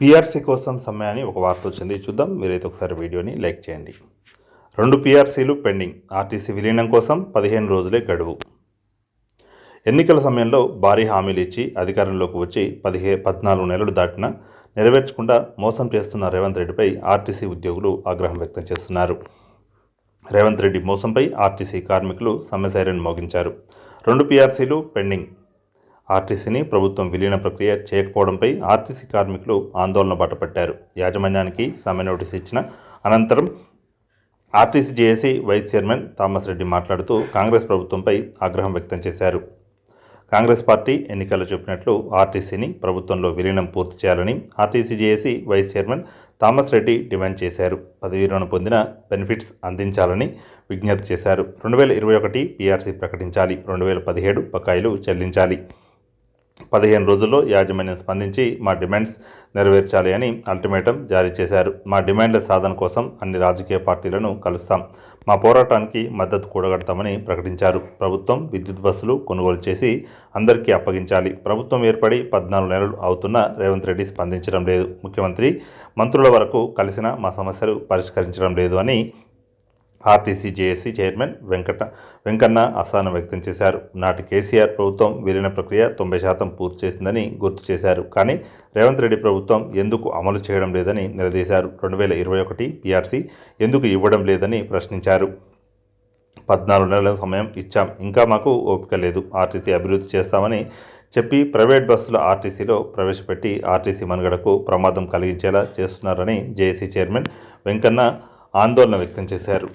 PRC కోసం సమయాన్ని ఒక వార్త వచ్చింది. చూద్దాం. మీరైతే ఒకసారి వీడియోని లైక్ చేయండి. రెండు పీఆర్సీలు పెండింగ్. ఆర్టీసీ విలీనం కోసం పదిహేను రోజులే గడువు. ఎన్నికల సమయంలో భారీ హామీలు ఇచ్చి అధికారంలోకి వచ్చి పదిహే పద్నాలుగు నెలలు దాటిన నెరవేర్చకుండా మోసం చేస్తున్న రేవంత్ రెడ్డిపై ఆర్టీసీ ఉద్యోగులు ఆగ్రహం వ్యక్తం చేస్తున్నారు. రేవంత్ రెడ్డి మోసంపై ఆర్టీసీ కార్మికులు సమ్మె సైరన్ మోగించారు. రెండు పీఆర్సీలు పెండింగ్. ఆర్టీసీని ప్రభుత్వం విలీన ప్రక్రియ చేయకపోవడంపై ఆర్టీసీ కార్మికులు ఆందోళన బాటపట్టారు. యాజమాన్యానికి సమ్మె నోటీస్ ఇచ్చిన అనంతరం RTC JAC vice chairman Thomas Reddy మాట్లాడుతూ కాంగ్రెస్ ప్రభుత్వంపై ఆగ్రహం వ్యక్తం చేశారు. కాంగ్రెస్ పార్టీ ఎన్నికల్లో చెప్పినట్లు ఆర్టీసీని ప్రభుత్వంలో విలీనం పూర్తి చేయాలని RTC JAC vice chairman Thomas Reddy demand చేశారు. పదవీ విరమణ పొందిన బెనిఫిట్స్ అందించాలని విజ్ఞప్తి చేశారు. రెండు వేల ఇరవై ఒకటి పీఆర్సీ ప్రకటించాలి. రెండు వేల పదిహేడు బకాయిలు చెల్లించాలి. పదిహేను రోజుల్లో యాజమాన్యం స్పందించి మా డిమాండ్స్ నెరవేర్చాలి అని అల్టిమేటం జారీ చేశారు. మా డిమాండ్ల సాధన కోసం అన్ని రాజకీయ పార్టీలను కలుస్తాం. మా పోరాటానికి మద్దతు కూడగడతామని ప్రకటించారు. ప్రభుత్వం విద్యుత్ బస్సులు కొనుగోలు చేసి అందరికీ అప్పగించాలి. ప్రభుత్వం ఏర్పడి పద్నాలుగు నెలలు అవుతున్న రేవంత్ రెడ్డి స్పందించడం లేదు. ముఖ్యమంత్రి మంత్రుల వరకు కలిసిన మా సమస్యలు పరిష్కరించడం లేదు అని RTC JAC chairman Venkata Venkanna అసహనం వ్యక్తం చేశారు. నాటి కేసీఆర్ ప్రభుత్వం విలీన ప్రక్రియ తొంభై శాతం పూర్తి చేసిందని గుర్తు చేశారు. కానీ రేవంత్ రెడ్డి ప్రభుత్వం ఎందుకు అమలు చేయడం లేదని నిలదీశారు. రెండు వేల ఇరవై ఒకటి పీఆర్సీ ఎందుకు ఇవ్వడం లేదని ప్రశ్నించారు. పద్నాలుగు నెలల సమయం ఇచ్చాం. ఇంకా మాకు ఓపిక లేదు. ఆర్టీసీ అభివృద్ధి చేస్తామని చెప్పి ప్రైవేట్ బస్సుల ఆర్టీసీలో ప్రవేశపెట్టి ఆర్టీసీ మనుగడకు ప్రమాదం కలిగించేలా చేస్తున్నారని జేఏసీ చైర్మన్ వెంకన్న ఆందోళన వ్యక్తం చేశారు.